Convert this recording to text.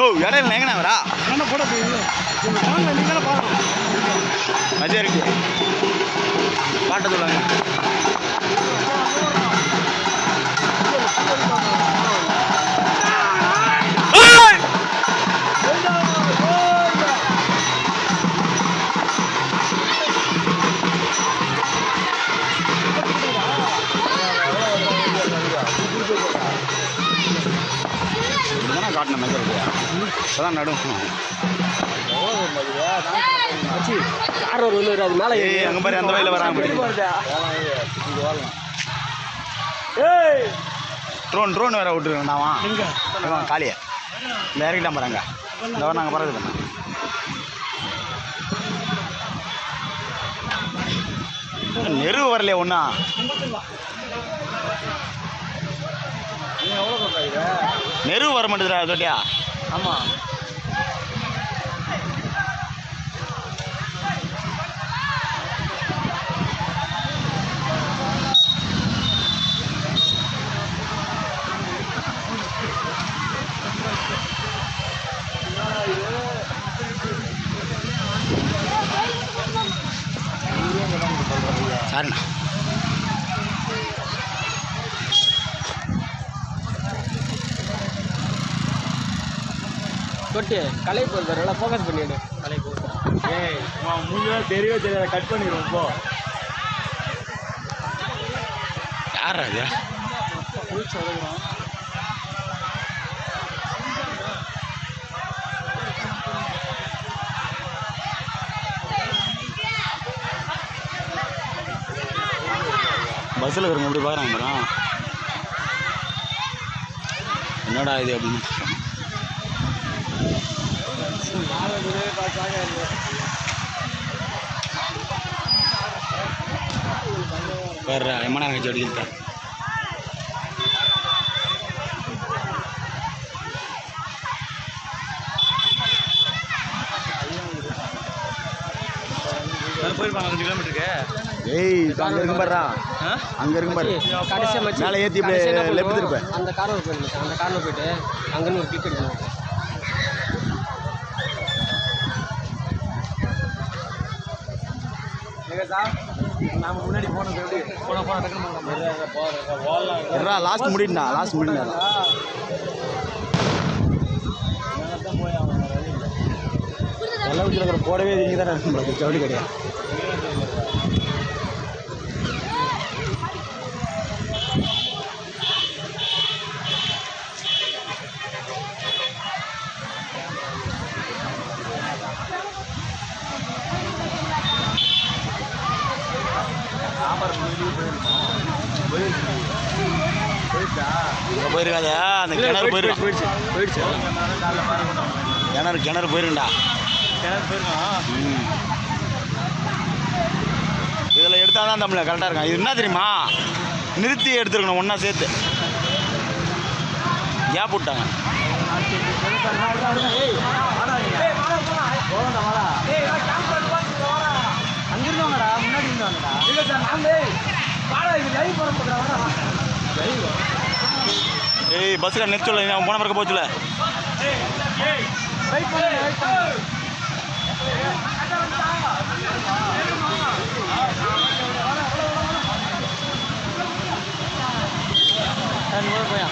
ஓ இடையில எங்கண்ணா வரா நம்ம கூட மஜா இருக்கு பாட்ட சொல்லுவாங்க. காட்டின மாதிரி இப்போதான் நடும் மச்சி கார் ஒரு அது மேலே ஏய் அங்கே பாரு அந்த வயலில் வராங்க. ஏய். ட்ரோன் ட்ரோன் வேற விட்டுருக்கேன்டாவா எங்க? இவன் காளியா இந்த இறக்கிட்டான் பாருங்க இந்த வர நாங்கள் பறக்குது பண்ண நெருவு வரலையே ஒன்றா நெருவு வர மாட்டேதுடா தொட்டியா ஆமாம் சாரிண்ணா. தொட்டி கலை போகுது நல்லா ஃபோக்கஸ் பண்ணிவிடு கலை ஏய் மூஞ்சிலாம் தெரியவே தெரியாத கட் பண்ணிடுவோம் இப்போ யார் அது பஸ்ஸில் இருக்கிறவங்க எப்படி பார்க்குறாங்க பாரு என்னடா இது அப்படின்னு அடிக்கிறது போயிருப்பாங்க அஞ்சு கிலோமீட்டருக்கு ஏய் அங்கே இருக்கும் பாருடா. அங்கே இருக்கும் பாரு. கடைசியாக மச்சி மேலே ஏத்தி கடைசியா? திருப்பு. அந்த காரில் போயிட்டு மச்சான், அந்த காரில் போயிட்டு அங்கேருந்து ஒரு கிளிக் லாஸ்ட் முடிண்டா லாஸ்ட் முடிண்டா நல்ல விஷயம் போடவே நீங்கள் தானே இருக்கும் ஜவுளி கிடையாது போயிருக்காதா அந்த கிணறு போயிருக்கு போயிடுச்சு போயிடுச்சு. கிணறு கிணறு போயிருண்டா கிணறு போயிருக்கோம் இதில் எடுத்தால் தான் தமிழ் கரெக்டாக இருக்கும். இது என்ன தெரியுமா? நிறுத்தி எடுத்துருக்கணும் ஒன்றா சேர்த்து. கேப் விட்டாங்க. ஏய் பஸ்ஸுக்கார நிறுத்தி சொல்ல நான் போன பிறகு போச்சுல போயா?